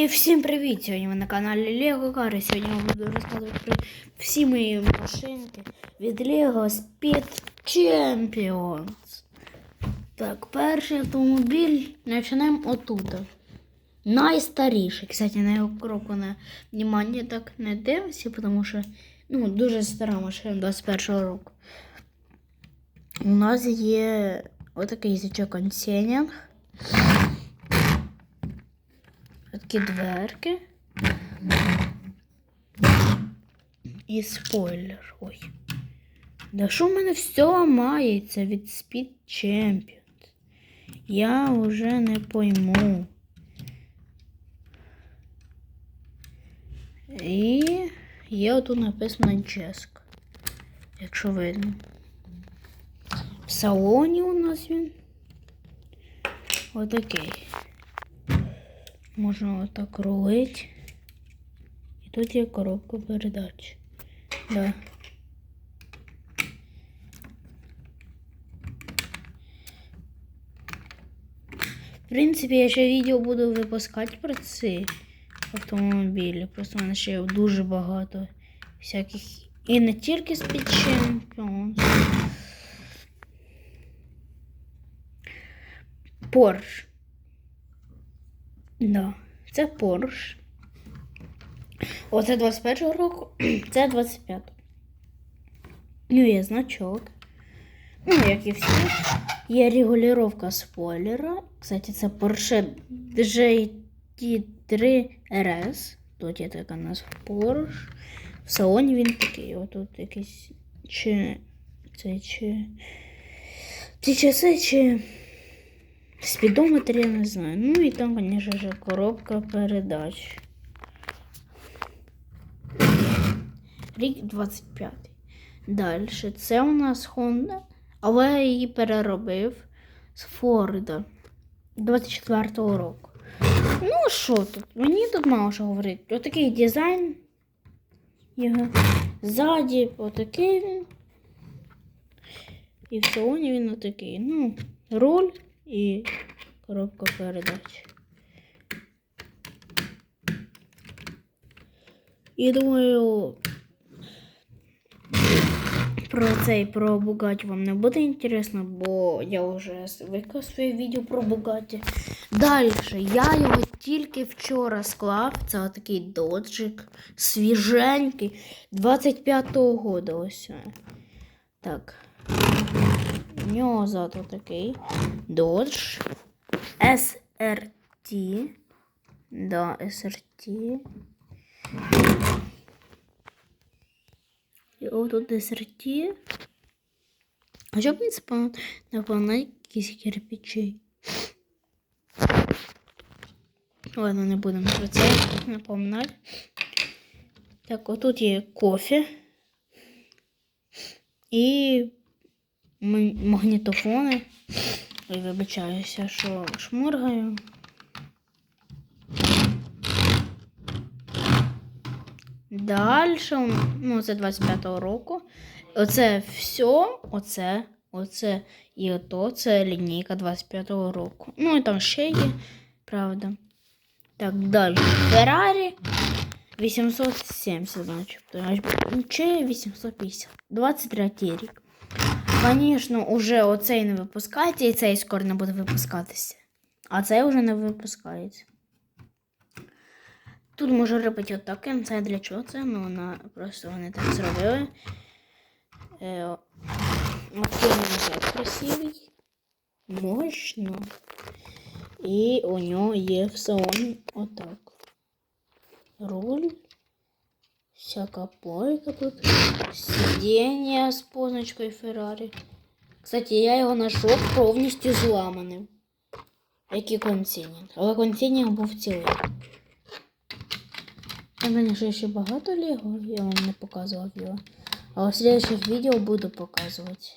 І всім привіт! Сьогодні ви на каналі Car. І Сьогодні я буду розказувати про всі мої машинки від Lego Speed Champions. Так, перший автомобіль почнемо отут. Найстаріший. Кстати, на його кроку на внимання так не дивимося, тому що ну, дуже стара машина 21-го року. У нас є отакий язичок консенінг. Такі дверки. І спойлер. Ой. Да що в мене все ламається від Speed Champions? Я вже не пойму. І є отут написано Джеск. Якщо видно. В салоні у нас він отакий. Можна отак рулити. І тут є коробка передач. Да. В принципі, я ще відео буду випускати про ці автомобілі. Просто в мене ще дуже багато всяких. І не тільки Speed Champions. Porsche. Да, це Porsche. Оце 21-го року, це 25-го. Ну, є значок. Ну, як і всі. Є регулювання спойлера. Кстати, це Porsche GT3 RS. Тут є така назва Porsche. В салоні він такий. Отут якийсь чи. Це чи. Ці часи чи. Спідометр я не знаю. Ну і там, звісно ж, коробка передач. Рік 25. Далі. Це у нас Honda, але я її переробив з Форда 24-го року. Ну, що тут? Мені тут мало що говорити. Отакий дизайн. Його. Ззаді отакий він. І в салоні він отакий. Ну, руль і коробка передач. І думаю, про цей про Бугаті вам не буде інтересно, бо я вже виклав своє відео про Бугаті. Далі я його тільки вчора склав. Це такий доджик свіженький 25-го года. Ось. Так. У нього зато такий Dodge SRT. Да, SRT. І отут SRT. А що мені це наповнити якісь кирпичі? Ладно, не будемо про це напоминати. Так, отут є кофе. І магнітофони. Ой, вибачаюся, що шморгаю. Далі, ну, це 25-го року. Оце все, оце, оце і ото, це лінійка 25-го року. Ну і там ще є, правда. Так, далі. Феррарі 870, начебто. Чи 850. 23 рік. Звісно, уже оцей не випускається, і цей скоро не буде випускатися. А цей вже не випускається. Тут можу робити отак, я не знаю для чого це, ну вона просто вони так зробили. Е, назад красивий, мощно. І у нього є в салоні отак. Руль. Всяка пойка тут. Сидіння з позначкою Феррарі. Кстати, я його знайшов повністю зламаним. Як і консінінг. Але консінінг був цілий. Там, звісно, ще багато лего, я вам не показував його. А в следующих відео буду показувати.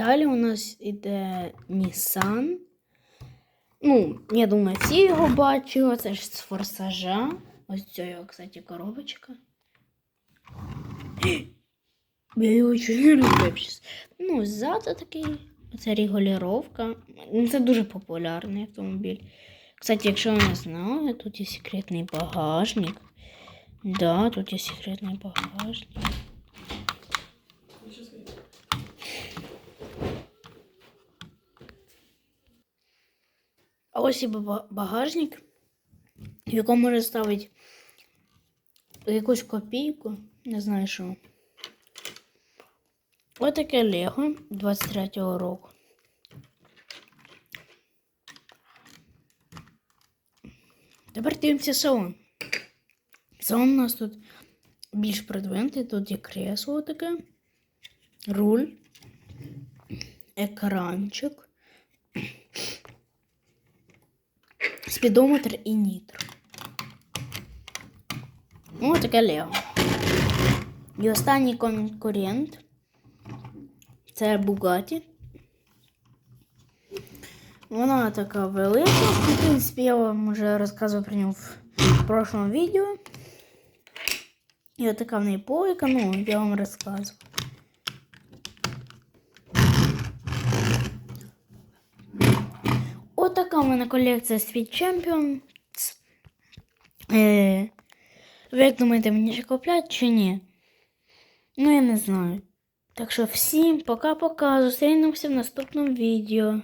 Далі у нас іде Nissan Ну, я думаю, всі його бачили. Це ж з форсажа. Ось цього, кстати, коробочка. Я його не розбив. Ну, ззаду такий. Це регулювання. Ну, Це дуже популярний автомобіль. Кстати, якщо ви не знали, тут є секретний багажник. Да, тут є секретний багажник. А ось і багажник, в якому можна ставити якусь копійку, не знаю що. Ось таке Лего 23-го року. Тепер дивимося салон. Салон у нас тут більш продвинутий, тут є кресло таке, руль, екранчик, спідометр і нітро. Ось таке Лего. І останній конкурент це Bugatti. Вона така велика. В принципі, я вам вже розказував про нього в прошлому відео. І от така в неї полика, ну, я вам розказував. Така в мене колекція Світ Champions. Е, ви як думаєте, мені ще куплять чи ні? Ну, я не знаю. Так що всім пока-пока. Зустрінемося в наступному відео.